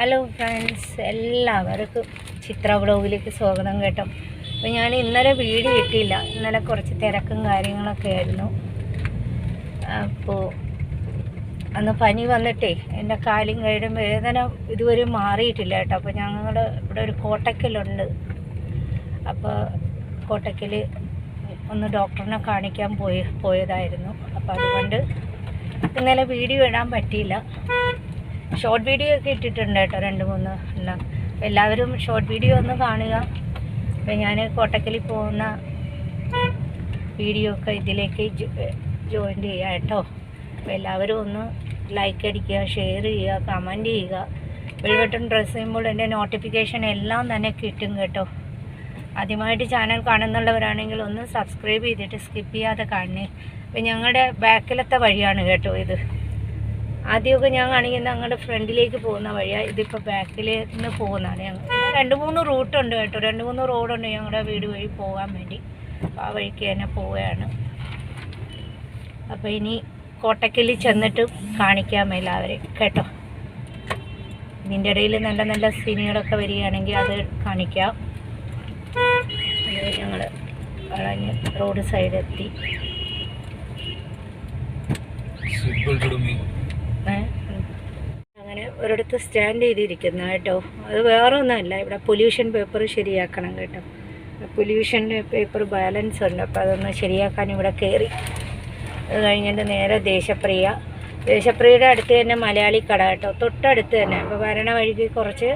Hello friends എല്ലാവർക്കും ചിത്ര ബ്ലോഗിലേക്ക് സ്വാഗതം കേട്ടോ. അപ്പോൾ ഞാൻ ഇന്നലെ വീഡിയോ ഇട്ടില്ല. ഇന്നലെ കുറച്ച് തിരക്കും കാര്യങ്ങളൊക്കെ ആയിരുന്നു. അപ്പോൾ അന്ന് പനി വന്നിട്ടേ എന്റെ കാലും കൈയുടെ വേദന ഇതുവരെ മാറിയിട്ടില്ല കേട്ടോ. അപ്പോൾ ഞങ്ങൾ ഇവിടെ ഒരു കോട്ടക്കലുണ്ട്. അപ്പോൾ കോട്ടക്കൽ ഒന്ന് ഡോക്ടറിനെ കാണിക്കാൻ പോയി പോയതായിരുന്നു. അപ്പോൾ അതുകൊണ്ട് ഇന്നലെ വീഡിയോ ഇടാൻ പറ്റിയില്ല. ഷോർട്ട് വീഡിയോ ഒക്കെ ഇട്ടിട്ടുണ്ട് കേട്ടോ രണ്ട് മൂന്ന് എല്ലാം എല്ലാവരും ഷോർട്ട് വീഡിയോ ഒന്ന് കാണുക. അപ്പം ഞാൻ കോട്ടക്കലിൽ പോകുന്ന വീഡിയോ ഒക്കെ ഇതിലേക്ക് ജോയിൻ ചെയ്യുക കേട്ടോ. അപ്പോൾ എല്ലാവരും ഒന്ന് ലൈക്ക് അടിക്കുക ഷെയർ ചെയ്യുക കമന്റ് ചെയ്യുക. വെൽവെട്ടൺ ഡ്രസ്സ് ചെയ്യുമ്പോൾ എന്റെ നോട്ടിഫിക്കേഷൻ എല്ലാം തന്നെ കിട്ടും കേട്ടോ. ആദ്യമായിട്ട് ചാനൽ കാണുന്നുള്ളവരാണെങ്കിൽ ഒന്ന് സബ്സ്ക്രൈബ് ചെയ്തിട്ട് സ്കിപ്പ് ചെയ്യാതെ കാണണേ. അപ്പം ഞങ്ങളുടെ ബാക്കിലത്തെ വഴിയാണ് കേട്ടോ ഇത്. ആദ്യമൊക്കെ ഞാൻ കാണിക്കുന്നത് ഞങ്ങളുടെ ഫ്രണ്ടിലേക്ക് പോകുന്ന വഴിയാണ് ഇതിപ്പോൾ ബാക്കിൽ നിന്ന് പോകുന്നതാണ് ഞങ്ങൾ. രണ്ട് മൂന്ന് റൂട്ടുണ്ട് കേട്ടോ. രണ്ട് മൂന്ന് റോഡുണ്ട് ഞങ്ങളുടെ വീട് വഴി പോകാൻ വേണ്ടി. ആ വഴിക്ക് തന്നെ പോവുകയാണ്. അപ്പോൾ ഇനി കോട്ടക്കലിൽ ചെന്നിട്ട് കാണിക്കാം എല്ലാവരെയും. കേട്ടോ. ഇതിന്റെ ഇടയിൽ നല്ല നല്ല സീനുകളൊക്കെ വരികയാണെങ്കിൽ അത് കാണിക്കാം. ഞങ്ങൾ വളഞ്ഞ് റോഡ് സൈഡെത്തി? അങ്ങനെ ഒരിടത്ത് സ്റ്റാൻഡ് ചെയ്തിരിക്കുന്നു കേട്ടോ. അത് വേറെ ഒന്നുമല്ല ഇവിടെ പൊല്യൂഷൻ പേപ്പർ ശരിയാക്കണം കേട്ടോ. പൊല്യൂഷൻ പേപ്പർ ബാലൻസ് ഉണ്ട് അപ്പോൾ അതൊന്ന് ശരിയാക്കാൻ ഇവിടെ കയറി അത് കഴിഞ്ഞിട്ട് നേരെ ദേശപ്രിയ. ദേശപ്രിയയുടെ അടുത്ത് തന്നെ മലയാളി കട കേട്ടോ. തൊട്ടടുത്ത് തന്നെ. അപ്പോൾ വരണ വഴിക്ക് കുറച്ച്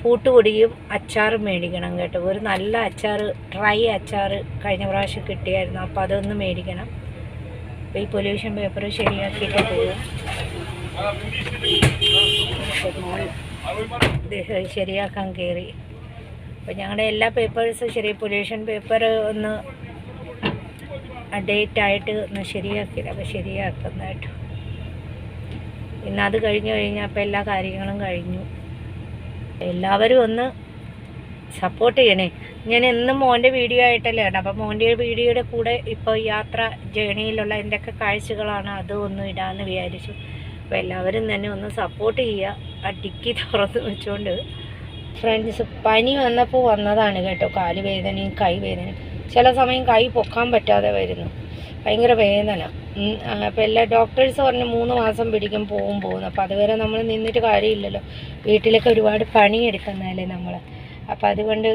പൂട്ടുപൊടിയും അച്ചാറും മേടിക്കണം കേട്ടോ. ഒരു നല്ല അച്ചാർ ഡ്രൈ അച്ചാർ കഴിഞ്ഞ പ്രാവശ്യം കിട്ടിയായിരുന്നു. അപ്പോൾ അതൊന്ന് മേടിക്കണം. ഈ പൊല്യൂഷൻ പേപ്പർ ശരിയാക്കിയിട്ട് പോകും ശരിയാക്കാൻ കയറി. അപ്പോൾ ഞങ്ങളുടെ എല്ലാ പേപ്പേഴ്സും ശരി പൊല്യൂഷൻ പേപ്പർ ഒന്ന് ഡേറ്റ് ആയിട്ട് ഒന്ന് ശരിയാക്കിയില്ല. അപ്പോൾ ശരിയാക്കുന്നതായിട്ട് ഇന്ന് അത് കഴിഞ്ഞ് കഴിഞ്ഞാൽ അപ്പോൾ എല്ലാ കാര്യങ്ങളും കഴിഞ്ഞു. എല്ലാവരും ഒന്ന് സപ്പോർട്ട് ചെയ്യണേ. ഞാൻ എന്നും മോന്റെ വീഡിയോ ആയിട്ടല്ലേ ഇടാം അപ്പോൾ മോന്റെ വീഡിയോയുടെ കൂടെ ഇപ്പോൾ യാത്ര ജേണിയിലുള്ള എന്തൊക്കെ കാഴ്ചകളാണ് അതും ഒന്നും ഇടാമെന്ന് വിചാരിച്ചു. അപ്പോൾ എല്ലാവരും തന്നെ ഒന്ന് സപ്പോർട്ട് ചെയ്യുക ആ ഡിക്കി തുറന്ന് വെച്ചുകൊണ്ട് ഫ്രണ്ട്സ് പനി വന്നപ്പോൾ വന്നതാണ് കേട്ടോ. കാൽ വേദനയും കൈ വേദനയും. ചില സമയം കൈ പൊക്കാൻ പറ്റാതെ വരുന്നു. ഭയങ്കര വേദന. അപ്പം അപ്പോൾ എല്ലാ ഡോക്ടേഴ്സ് പറഞ്ഞ് മൂന്ന് മാസം പിടിക്കും പോവും പോകുന്നു അപ്പോൾ അതുവരെ നമ്മൾ നിന്നിട്ട് കാര്യമില്ലല്ലോ. വീട്ടിലൊക്കെ ഒരുപാട് പണിയെടുക്കുന്നതല്ലേ നമ്മൾ അപ്പോൾ അതുകൊണ്ട്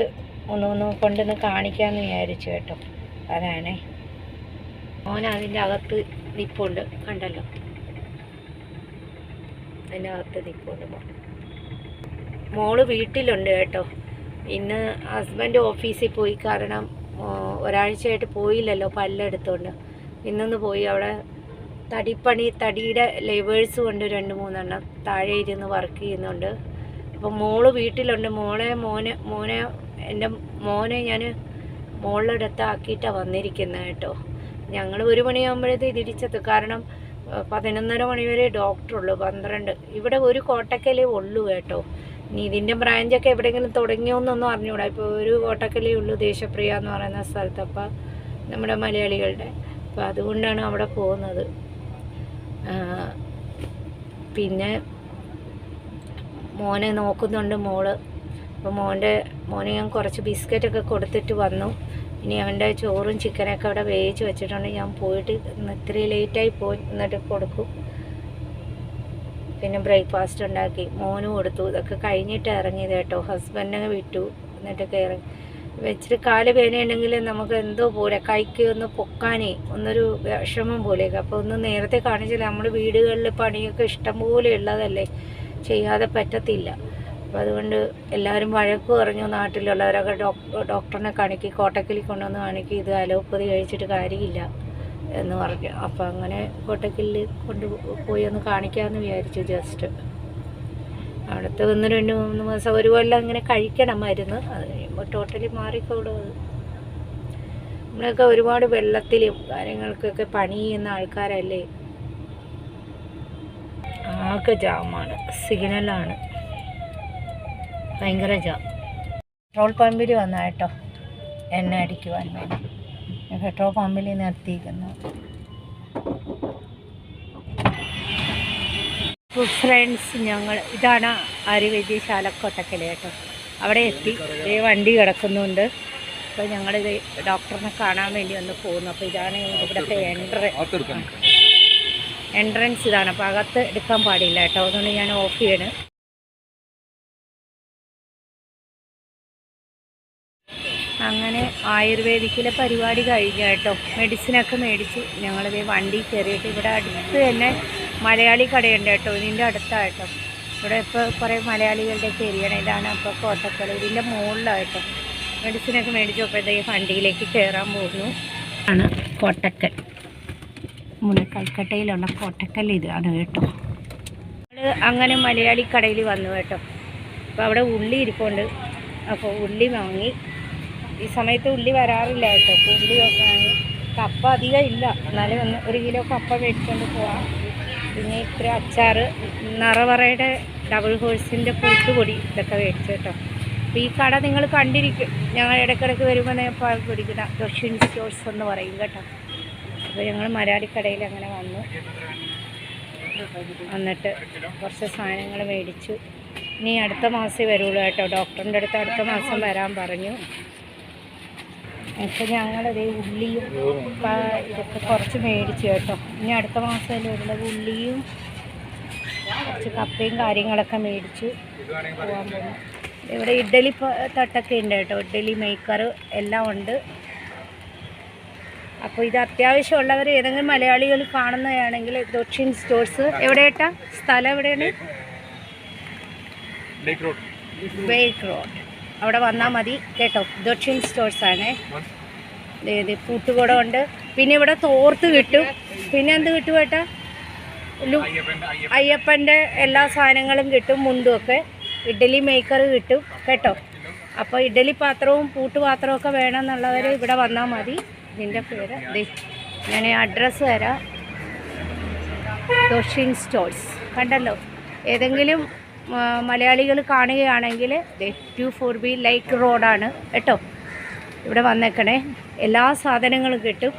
ഒന്ന് ഒന്ന് കൊണ്ടൊന്ന് കാണിക്കാമെന്ന് വിചാരിച്ചു കേട്ടോ. അതാണേ. മോൻ അതിന്റെ അകത്ത് നിപ്പുണ്ട് കണ്ടല്ലോ? അതിന്റെ അകത്ത് നിപ്പുണ്ട് മോൻ. മോൾ വീട്ടിലുണ്ട് കേട്ടോ. ഇന്ന് ഹസ്ബൻഡ് ഓഫീസിൽ പോയി കാരണം ഒരാഴ്ചയായിട്ട് പോയില്ലല്ലോ പല്ലെടുത്തോണ്ട് ഇന്നൊന്ന് പോയി അവിടെ തടിപ്പണി തടിയുടെ ലേബേഴ്സ് കൊണ്ട് രണ്ട് മൂന്നെണ്ണം താഴെ ഇരുന്ന് വർക്ക് ചെയ്യുന്നുണ്ട്. അപ്പം മോൾ വീട്ടിലുണ്ട്. മോളെ മോനെ മോനെ എന്റെ മോനെ ഞാൻ ആക്കിയിട്ടാണ് വന്നിരിക്കുന്നത് കേട്ടോ. ഞങ്ങൾ ഒരു മണിയാകുമ്പോഴത്തേ തിരിച്ചെത്തും. കാരണം പതിനൊന്നര മണിവരെ ഡോക്ടറുള്ളൂ പന്ത്രണ്ട്. ഇവിടെ ഒരു കോട്ടക്കലേ ഉള്ളൂ കേട്ടോ. ഇനി ഇതിന്റെ ബ്രാഞ്ചൊക്കെ എവിടെയെങ്കിലും തുടങ്ങിയോന്നൊന്നും അറിഞ്ഞൂടാ. ഇപ്പോൾ ഒരു കോട്ടക്കലേ ഉള്ളൂ ദേശപ്രിയ എന്ന് പറയുന്ന സ്ഥലത്ത് നമ്മുടെ മലയാളികളുടെ. അപ്പോൾ അതുകൊണ്ടാണ് അവിടെ പോകുന്നത്. പിന്നെ മോനെ നോക്കുന്നുണ്ട് മോൾ. അപ്പോൾ മോന്റെ മോനെ ഞാൻ കുറച്ച് ബിസ്ക്കറ്റൊക്കെ കൊടുത്തിട്ട് വന്നു. ഇനി അവന്റെ ചോറും ചിക്കനൊക്കെ അവിടെ വേവിച്ച് വെച്ചിട്ടുണ്ട്. ഞാൻ പോയിട്ട് ഇത്തിരി ലേറ്റായി പോയി. എന്നിട്ട് കൊടുക്കും. പിന്നെ ബ്രേക്ക്ഫാസ്റ്റ് ഉണ്ടാക്കി. മോനും കൊടുത്തു. ഇതൊക്കെ കഴിഞ്ഞിട്ട് ഇറങ്ങിയത് കേട്ടോ. ഹസ്ബൻഡിനെ വിട്ടു. എന്നിട്ട് കയറി വെച്ചിട്ട് കാൽ വേനയുണ്ടെങ്കിൽ നമുക്ക് എന്തോ പോലെ കൈക്ക് ഒന്ന് പൊക്കാനേ ഒന്നൊരു വിഷമം പോലെയൊക്കെ. അപ്പോൾ ഒന്ന് നേരത്തെ കാണിച്ചില്ല. നമ്മുടെ വീടുകളിൽ പണിയൊക്കെ ഇഷ്ടം പോലെ ഉള്ളതല്ലേ? ചെയ്യാതെ പറ്റത്തില്ല. അപ്പോൾ അതുകൊണ്ട് എല്ലാവരും വഴക്ക് പറഞ്ഞു നാട്ടിലുള്ളവരൊക്കെ ഡോക്ടറിനെ കാണിക്കി കോട്ടക്കലിൽ കൊണ്ടുവന്ന് കാണിക്കി ഇത് അലോപ്പതി കഴിച്ചിട്ട് കാര്യമില്ല എന്ന് പറഞ്ഞു. അപ്പം അങ്ങനെ കോട്ടക്കലിൽ കൊണ്ട് പോയി ഒന്ന് കാണിക്കാമെന്ന് വിചാരിച്ചു ജസ്റ്റ്. അവിടുത്തെ ഒന്ന് രണ്ട് മൂന്ന് മാസം ഒരു കൊല്ലം അങ്ങനെ കഴിക്കണം മരുന്ന്. അത് കഴിയുമ്പോൾ ടോട്ടലി മാറിക്കോളും അത്. നമ്മളൊക്കെ ഒരുപാട് വെള്ളത്തിലും കാര്യങ്ങൾക്കൊക്കെ പണി ചെയ്യുന്ന ആൾക്കാരല്ലേ? ആകെ ജാമാണ്. സിഗ്നലാണ്. ഭയങ്കര ജോ പെട്രോൾ പമ്പിൽ വന്ന കേട്ടോ എണ്ണ അടിക്കുവാൻ വേണ്ടി. പെട്രോൾ പമ്പിൽ നിർത്തിയിരിക്കുന്നു. ഫ്രണ്ട്സ് ഞങ്ങൾ ഇതാണ് ആര്യവൈദ്യശാല കൊട്ടക്കൽ കേട്ടോ. അവിടെ എത്തി. ഈ വണ്ടി കിടക്കുന്നുണ്ട്. അപ്പോൾ ഞങ്ങളിത് ഡോക്ടറിനെ കാണാൻ വേണ്ടി ഒന്ന് പോകുന്നു. അപ്പോൾ ഇതാണ് ഇവിടുത്തെ എൻട്ര എൻട്രൻസ് ഇതാണ്. അപ്പോൾ അകത്ത് എടുക്കാൻ പാടില്ല കേട്ടോ. അതുകൊണ്ട് ഞാൻ ഓഫ് ചെയ്യണ്. അങ്ങനെ ആയുർവേദിക്കിലെ പരിപാടി കഴിഞ്ഞു കേട്ടോ. മെഡിസിനൊക്കെ മേടിച്ചു ഞങ്ങളിത് വണ്ടി കയറിയിട്ട് ഇവിടെ അടുത്ത് തന്നെ മലയാളി കടയുണ്ട് കേട്ടോ. ഇതിന്റെ അടുത്തായിട്ടോ. ഇവിടെ ഇപ്പോൾ കുറേ മലയാളികളുടെ ഏരിയയാണ്. ഇതാണ് അപ്പോൾ കോട്ടക്കൽ. ഇതിന്റെ മുകളിലായിട്ടോ. മെഡിസിനൊക്കെ മേടിച്ചപ്പോഴത്തേക്ക് വണ്ടിയിലേക്ക് കയറാൻ പോകുന്നു. ആണ് കോട്ടക്കൽ. നമ്മുടെ കൽക്കട്ടയിലുള്ള കോട്ടക്കൽ ഇതാണ് കേട്ടോ. അങ്ങനെ മലയാളി കടയിൽ വന്നു കേട്ടോ. അപ്പോൾ അവിടെ ഉള്ളി ഇരിപ്പുണ്ട്. അപ്പോൾ ഉള്ളി വാങ്ങി ഈ സമയത്ത് ഉള്ളി വരാറില്ല കേട്ടോ. അപ്പോൾ ഉള്ളി വാങ്ങി കപ്പ അധികം ഇല്ല. എന്നാലും ഒന്ന് ഒരു കിലോ കപ്പ മേടിച്ചുകൊണ്ട് പോവാം. പിന്നെ ഇത്ര അച്ചാർ നിറവറയുടെ ഡബിൾ ഹോഴ്സിന്റെ കൂട്ടുപൊടി ഇതൊക്കെ മേടിച്ചു കേട്ടോ. അപ്പോൾ ഈ കട നിങ്ങൾ കണ്ടിരിക്കും. ഞങ്ങൾ ഇടയ്ക്കിടയ്ക്ക് വരുമ്പോൾ നേപ്പാൾ പിടിക്കുന്ന ദക്ഷിൺ സ്റ്റോഴ്സ് എന്ന് പറയും കേട്ടോ. അപ്പോൾ ഞങ്ങൾ മലയാളി കടയിൽ അങ്ങനെ വന്നു. വന്നിട്ട് കുറച്ച് സാധനങ്ങൾ മേടിച്ചു. ഇനി അടുത്ത മാസമേ വരുള്ളൂ കേട്ടോ. ഡോക്ടറിന്റെ അടുത്ത് അടുത്ത മാസം വരാൻ പറഞ്ഞു. അപ്പോൾ ഞങ്ങളൊരു ഉള്ളിയും ഇതൊക്കെ കുറച്ച് മേടിച്ചു കേട്ടോ. ഇനി അടുത്ത മാസം ഉള്ളത്. ഉള്ളിയും കുറച്ച് കപ്പയും കാര്യങ്ങളൊക്കെ മേടിച്ചു പോകാൻ ഇവിടെ ഇഡ്ഡലി തട്ടൊക്കെ ഉണ്ട് കേട്ടോ. ഇഡ്ഡലി മേക്കർ എല്ലാം ഉണ്ട്. അപ്പോൾ ഇത് അത്യാവശ്യമുള്ളവർ ഏതെങ്കിലും മലയാളികൾ കാണുന്നതാണെങ്കിൽ ദക്ഷിൺ സ്റ്റോഴ്സ് എവിടെയായിട്ടാ സ്ഥലം എവിടെയാണ്? ബേക്ക് റോഡ് അവിടെ വന്നാൽ മതി കേട്ടോ. ദക്ഷിൺ സ്റ്റോഴ്സ് ആണ്. ഇത് പൂട്ടുകുടം ഉണ്ട് പിന്നെ ഇവിടെ തോർത്ത് കിട്ടും പിന്നെ എന്ത് കിട്ടും ഏട്ടാ? അയ്യപ്പന്റെ എല്ലാ സാധനങ്ങളും കിട്ടും മുണ്ടും ഒക്കെ. ഇഡ്ഡലി മേക്കർ കിട്ടും കേട്ടോ. അപ്പോൾ ഇഡ്ഡലി പാത്രവും പൂട്ടുപാത്രവും ഒക്കെ വേണമെന്നുള്ളവർ ഇവിടെ വന്നാൽ മതി. ഇതിന്റെ പേര് ഞാൻ അഡ്രസ്സ് തരാം. ദോഷിൻ സ്റ്റോഴ്സ്. കണ്ടല്ലോ? ഏതെങ്കിലും മലയാളികൾ കാണുകയാണെങ്കിൽ ടു ഫോർ ബി ലൈക്ക് റോഡാണ് കേട്ടോ. ഇവിടെ വന്നേക്കണേ. എല്ലാ സാധനങ്ങളും കിട്ടും.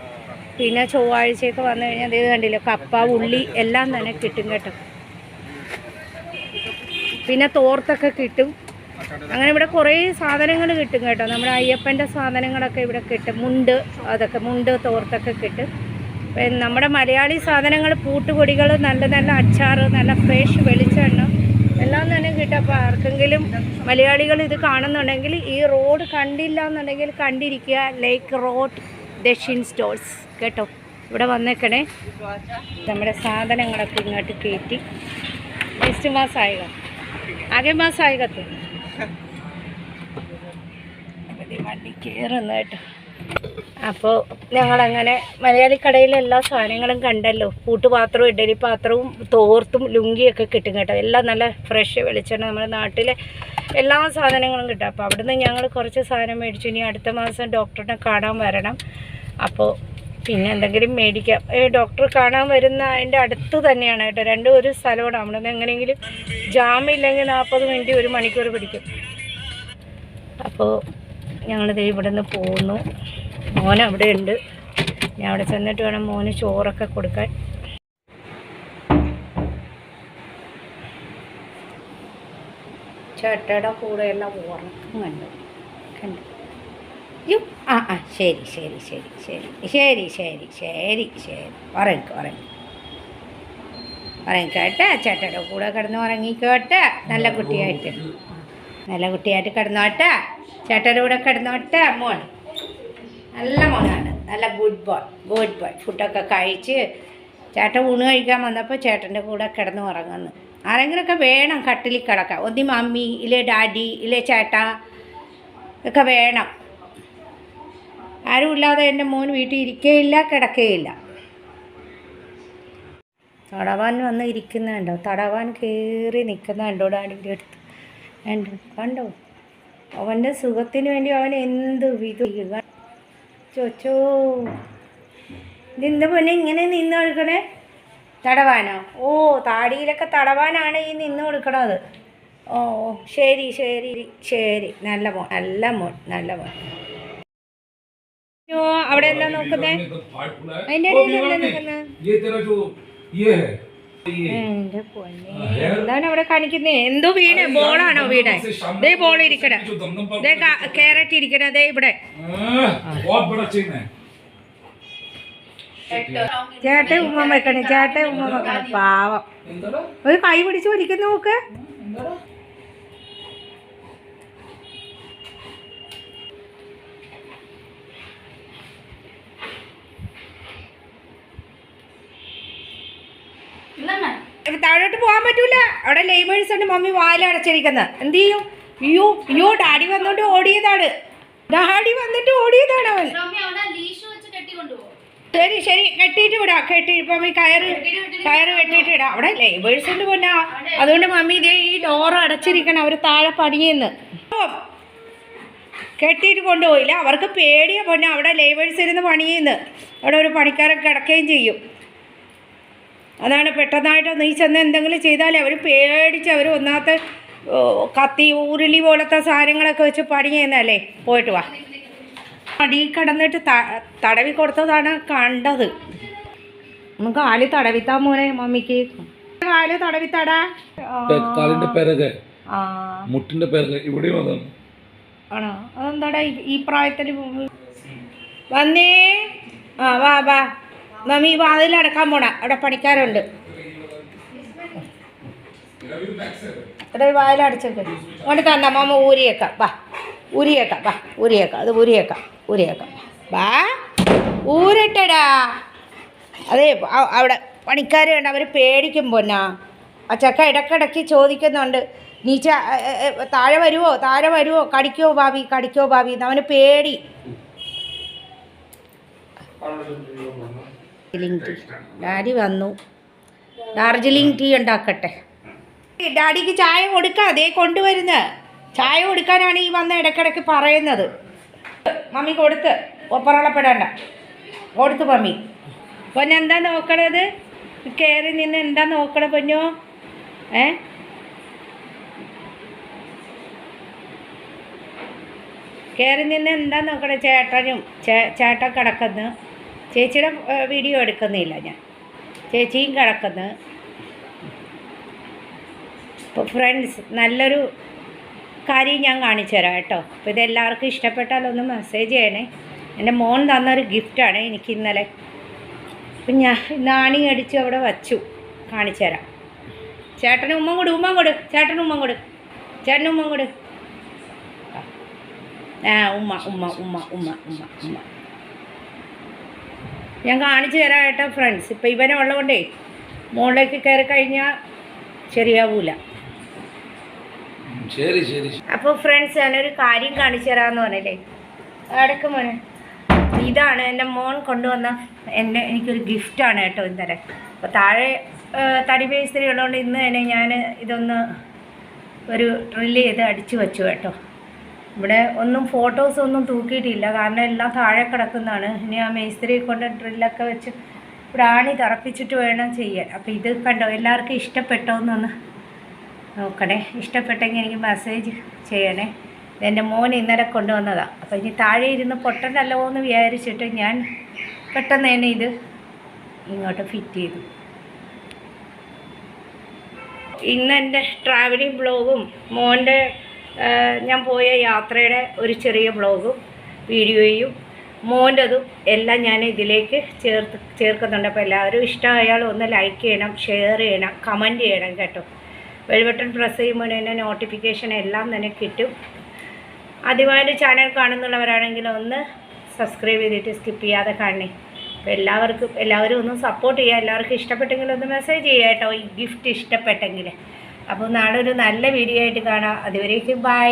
പിന്നെ ചൊവ്വാഴ്ചയൊക്കെ വന്നു കഴിഞ്ഞാൽ ഇത് കണ്ടില്ല കപ്പ ഉള്ളി എല്ലാം തന്നെ കിട്ടും കേട്ടോ. പിന്നെ തോർത്തൊക്കെ കിട്ടും. അങ്ങനെ ഇവിടെ കുറേ സാധനങ്ങൾ കിട്ടും കേട്ടോ. നമ്മുടെ അയ്യപ്പന്റെ സാധനങ്ങളൊക്കെ ഇവിടെ കിട്ടും. മുണ്ട് അതൊക്കെ മുണ്ട് തോർത്തൊക്കെ കിട്ടും. നമ്മുടെ മലയാളി സാധനങ്ങൾ പൂട്ടുപൊടികൾ നല്ല നല്ല അച്ചാറ് നല്ല ഫ്രഷ് വെളിച്ചെണ്ണ എല്ലാം തന്നെ കിട്ടും. അപ്പോൾ ആർക്കെങ്കിലും മലയാളികൾ ഇത് കാണുന്നുണ്ടെങ്കിൽ ഈ റോഡ് കണ്ടില്ല എന്നുണ്ടെങ്കിൽ കണ്ടിരിക്കുക. ലേക്ക് റോഡ് ദക്ഷിൺ സ്റ്റോഴ്സ് കേട്ടോ. ഇവിടെ വന്നേക്കണേ. നമ്മുടെ സാധനങ്ങളൊക്കെ ഇങ്ങോട്ട് കയറ്റി നെക്സ്റ്റ് മാസം ആയിക ആകെ മാസം ആയികത്ത് വണ്ടി കയറുന്നു കേട്ടോ. അപ്പോൾ ഞങ്ങളങ്ങനെ മലയാളി കടയിലെ എല്ലാ സാധനങ്ങളും കണ്ടല്ലോ. കൂട്ടുപാത്രവും ഇഡലി പാത്രവും തോർത്തും ലുങ്കിയൊക്കെ കിട്ടും കേട്ടോ. എല്ലാം നല്ല ഫ്രഷ് വെളിച്ചെണ്ണ നമ്മുടെ നാട്ടിലെ എല്ലാ സാധനങ്ങളും കിട്ടും. അപ്പോൾ അവിടുന്ന് ഞങ്ങൾ കുറച്ച് സാധനം മേടിച്ചു. ഇനി അടുത്ത മാസം ഡോക്ടറിനെ കാണാൻ വരണം. അപ്പോൾ പിന്നെ എന്തെങ്കിലും മേടിക്കാം. ഡോക്ടർ കാണാൻ വരുന്ന അതിന്റെ അടുത്ത് തന്നെയാണ് കേട്ടോ. രണ്ടും ഒരു സ്ഥലമാണ്. അവിടെ നിന്ന് എങ്ങനെയെങ്കിലും ജാമില്ലെങ്കിൽ നാൽപ്പത് മിനിറ്റ് ഒരു മണിക്കൂർ പിടിക്കും. അപ്പോൾ ഞങ്ങളിത് ഇവിടെ നിന്ന് പോകുന്നു മോൻ അവിടെ ഉണ്ട് ഞാൻ അവിടെ ചെന്നിട്ട് വേണം മോന് ചോറൊക്കെ കൊടുക്കാൻ. ചേട്ടയുടെ കൂടെ എല്ലാം ഉറക്കം കണ്ടു? കണ്ടു യു ആ ആ ശരി ശരി ശരി ശരി ശരി ശരി ശരി ശരി. ഉറങ്ങി ഉറങ്ങി. ഉറങ്ങിക്കോട്ടെ ചേട്ടയുടെ കൂടെ കിടന്ന് ഉറങ്ങിക്കോട്ടെ നല്ല കുട്ടിയായിട്ട്. നല്ല കുട്ടിയായിട്ട് കിടന്നോട്ടെ ചേട്ടന്റെ കൂടെ കിടന്നോട്ടെ മോൻ. നല്ല മോനാണ്. നല്ല ഗുഡ് ബോയ് ഗുഡ് ബോയ് ഫുഡൊക്കെ കഴിച്ച് ചേട്ടൻ ഊണ് കഴിക്കാൻ വന്നപ്പോൾ ചേട്ടന്റെ കൂടെ കിടന്ന് ഉറങ്ങുന്നു. ആരെങ്കിലുമൊക്കെ വേണം കട്ടിലിൽ കിടക്കാൻ. ഒന്നി മമ്മി ഇല്ലേ ഡാഡി ഇല്ലേ ചേട്ട ഒക്കെ വേണം. ആരുമില്ലാതെ എന്റെ മോൻ വീട്ടിൽ ഇരിക്കുകയില്ല കിടക്കുകയില്ല തടവാൻ വന്ന് ഇരിക്കുന്നുണ്ടോ? തടവാൻ കയറി നിൽക്കുന്നുണ്ടോ ഡാഡിന്റെ അടുത്ത് കണ്ടോ? അവന്റെ സുഖത്തിന് വേണ്ടി അവൻ എന്ത് വിധു ചോച്ചോ. ഇതെന്താ പൊന്നെ ഇങ്ങനെ നിന്ന് കൊടുക്കണേ? തടവാനോ? ഓ താടിയിലൊക്കെ തടവാനാണ് ഈ നിന്ന് കൊടുക്കണത്. ഓ ഓ ശരി ശരി ശരി. നല്ല മോൻ നല്ല മോൻ നല്ല മോൻ. ഓ അവിടെ എന്താ നോക്കുന്നേ? അതിന്റെ ഇടയിൽ എന്താ നോക്കുന്നത് എന്താണ് അവിടെ കാണിക്കുന്നത് എന്തോ വീണ്. ബോളാണോ വീട് ദേ ബോൾ ഇരിക്കട ദേ കാരറ്റ് ഇരിക്കട ദേ ഇവിടെ. ചേട്ട ഉമ്മ വെക്കണേ. ചേട്ട ഉമ്മ വെക്കണേ. പാവം. ഒരു കൈ പിടിച്ചു വലിക്കുന്ന നോക്ക്. താഴോട്ട് പോകാൻ പറ്റൂല. അവിടെ ലേബേഴ്സ് ഉണ്ട് മമ്മി വാലടച്ചിരിക്കുന്നത് എന്ത് ചെയ്യും? അയ്യോ അയ്യോ ഡാഡി വന്നോണ്ട് ഓടിയതാണ്. ഡാഡി വന്നിട്ട് ഓടിയതാണ് അവൻ. ശരി ശരി കെട്ടിട്ട് വിടാം കെട്ടി മമ്മി കയറ് കയറ് കെട്ടിയിട്ട് ഇടാം അവിടെ ലേബേഴ്സ് ഉണ്ട് പൊന്നാ. അതുകൊണ്ട് മമ്മി ഇതേ ഈ ഡോർ അടച്ചിരിക്കണം അവർ താഴെ പണിയെന്ന്. കെട്ടിട്ട് കൊണ്ടുപോയില്ല. അവർക്ക് പേടിയാ പൊന്നെ. അവിടെ ലേബേഴ്സ് ഇരുന്ന് പണിയെന്ന്. അവിടെ ഒരു പണിക്കാരൻ കിടക്കുകയും ചെയ്യും. അതാണ് പെട്ടെന്നായിട്ട് നീ ചെന്ന് എന്തെങ്കിലും ചെയ്താൽ അവർ പേടിച്ച് അവർ ഒന്നാമത്തെ കത്തി ഉരുളി പോലത്തെ സാധനങ്ങളൊക്കെ വെച്ച് പണി ചെയ്യുന്നതല്ലേ പോയിട്ട് വാ. അടി കടന്നിട്ട് തടവി കൊടുത്തതാണ് കണ്ടത്. നമുക്ക് കാൽ തടവിത്താ മോനെ മമ്മിക്ക്. കാൽ തടവിത്താടാ. കാലിന്റെ പിറകെ മുട്ടിന്റെ പിറകെ ആണോ? അതെന്താടാ ഈ- ഈ പ്രായത്തിൽ വന്നേ? ആ വാ വാ. മമ്മി വാതിൽ അടക്കാൻ പോണ. അവിടെ പണിക്കാരുണ്ട്. ഇവിടെ വാതിൽ കൊണ്ട് തന്ന മാമ ഊരിയേക്കാം. വാ ഊരിയേക്കാം വാ ഊരിയേക്കാം. അത് ഊരിയേക്കാം ഊരിയേക്കാം. വാ ഊരട്ടടാ. അതെ അവിടെ പണിക്കാരുണ്ട് അവർ പേടിക്കും പൊന്നാ. ആ ചക്ക ഇടക്കിടയ്ക്ക് ചോദിക്കുന്നുണ്ട്. നീ ച എ- എ- താഴെ വരുമോ താഴെ വരുമോ കടിക്കോ ഭാവി? കടിക്കോ ഭാവി? അവന് പേടി. ഡാർജിലിംഗ് ടീ ഡാഡി വന്നു. ഡാർജിലിംഗ് ടീ ഉണ്ടാക്കട്ടെ. ഡാഡിക്ക് ചായ കൊടുക്കാം അതേ കൊണ്ടുവരുന്ന. ചായ കൊടുക്കാനാണ് ഈ വന്ന ഇടയ്ക്കിടയ്ക്ക് പറയുന്നത്. മമ്മി കൊടുത്ത്. ഒപ്പറളപ്പെടേണ്ട കൊടുത്തു മമ്മി. പൊന്നെന്താ നോക്കണത്? കയറി നിന്ന് എന്താ നോക്കണ പൊന്നോ? ഏ? കയറി നിന്ന് എന്താ നോക്കണേ ചേട്ടനും ചേ- ചേട്ടൻ കിടക്കുന്നു. ചേച്ചിയുടെ വീഡിയോ എടുക്കുന്നില്ല ഞാൻ. ചേച്ചിയും കിടക്കുന്നത് അപ്പോൾ ഫ്രണ്ട്സ് നല്ലൊരു കാര്യം ഞാൻ കാണിച്ചു തരാം കേട്ടോ. അപ്പോൾ ഇതെല്ലാവർക്കും ഇഷ്ടപ്പെട്ടാൽ ഒന്ന് മെസ്സേജ് ചെയ്യണേ. എന്റെ മോൻ തന്നൊരു ഗിഫ്റ്റാണ് എനിക്ക് ഇന്നലെ. അപ്പം ഞാൻ നാണി അടിച്ച് അവിടെ വച്ചു. കാണിച്ചു തരാം. ചേട്ടന് ഉമ്മ കൊടു ഉമ്മ കൊടു ചേട്ടന് ഉമ്മ കൊടു. ചേട്ടന് ഉമ്മ കൊടു. ആ ഉമ്മ ഉമ്മ ഉമ്മ ഉമ്മ ഉമ്മ ഉമ്മ. ഞാൻ കാണിച്ചു തരാം കേട്ടോ ഫ്രണ്ട്സ് ഇപ്പം ഇവനെ ഉള്ളതുകൊണ്ടേ മുകളിലേക്ക് കയറി കഴിഞ്ഞാൽ ശരിയാവൂല. ശരി ശരി. അപ്പോൾ ഫ്രണ്ട്സ് ഞാനൊരു കാര്യം കാണിച്ചു തരാമെന്ന് പറഞ്ഞില്ലേ? അടക്കം മോനെ? ഇതാണ് എന്റെ മോൻ കൊണ്ടുവന്ന എന്റെ എനിക്കൊരു ഗിഫ്റ്റാണ് കേട്ടോ ഇന്നലെ. അപ്പോൾ താഴെ തടി പേസ്ത്രി ഉള്ളതുകൊണ്ട് ഇന്ന് തന്നെ ഞാൻ ഇതൊന്ന് ഒരു ഡ്രില്ല് ചെയ്ത് അടിച്ചു വെച്ചു കേട്ടോ. ഇവിടെ ഒന്നും ഫോട്ടോസ് ഒന്നും തൂക്കിയിട്ടില്ല. കാരണം എല്ലാം താഴെ കിടക്കുന്നതാണ്. ഇനി ആ മേസ്ത്രി കൊണ്ട് ഡ്രില്ലൊക്കെ വെച്ച് ആണി തറപ്പിച്ചിട്ട് വേണം ചെയ്യാൻ. അപ്പോൾ ഇത് കണ്ടോ? എല്ലാവർക്കും ഇഷ്ടപ്പെട്ടോ എന്നൊന്ന് നോക്കണേ. ഇഷ്ടപ്പെട്ടെങ്കിൽ എനിക്ക് മെസ്സേജ് ചെയ്യണേ. എന്റെ മോൻ ഇന്നലെ കൊണ്ടുവന്നതാണ് അപ്പോൾ ഇനി താഴെ ഇരുന്ന് പൊട്ടണ്ടല്ലോ എന്ന് വിചാരിച്ചിട്ട് ഞാൻ പെട്ടെന്ന് തന്നെ ഇത് ഇങ്ങോട്ട് ഫിറ്റ് ചെയ്തു. ഇന്ന് എന്റെ ട്രാവലിംഗ് ബ്ലോഗും മോന്റെ ഞാൻ പോയ യാത്രയുടെ ഒരു ചെറിയ ബ്ലോഗും വീഡിയോയും മോന്റെതും എല്ലാം ഞാൻ ഇതിലേക്ക് ചേർത്ത് ചേർക്കുന്നുണ്ട്. അപ്പോൾ എല്ലാവരും ഇഷ്ടമായാൽ ഒന്ന് ലൈക്ക് ചെയ്യണം ഷെയർ ചെയ്യണം കമന്റ് ചെയ്യണം കേട്ടോ. വെൽബട്ടൺ പ്രസ് ചെയ്യുമ്പോൾ തന്നെ നോട്ടിഫിക്കേഷൻ എല്ലാം തന്നെ കിട്ടും. ആദ്യമായിട്ട് ചാനൽ കാണുന്നുള്ളവരാണെങ്കിൽ ഒന്ന് സബ്സ്ക്രൈബ് ചെയ്തിട്ട് സ്കിപ്പ് ചെയ്യാതെ കാണണേ. അപ്പോൾ എല്ലാവർക്കും എല്ലാവരും ഒന്ന് സപ്പോർട്ട് ചെയ്യുക. എല്ലാവർക്കും ഇഷ്ടപ്പെട്ടെങ്കിൽ ഒന്ന് മെസ്സേജ് ചെയ്യാം കേട്ടോ. ഈ ഗിഫ്റ്റ് ഇഷ്ടപ്പെട്ടെങ്കിൽ. അപ്പോൾ നാളെ ഒരു നല്ല വീഡിയോ ആയിട്ട് കാണാം. അതുവരേക്കും ബൈ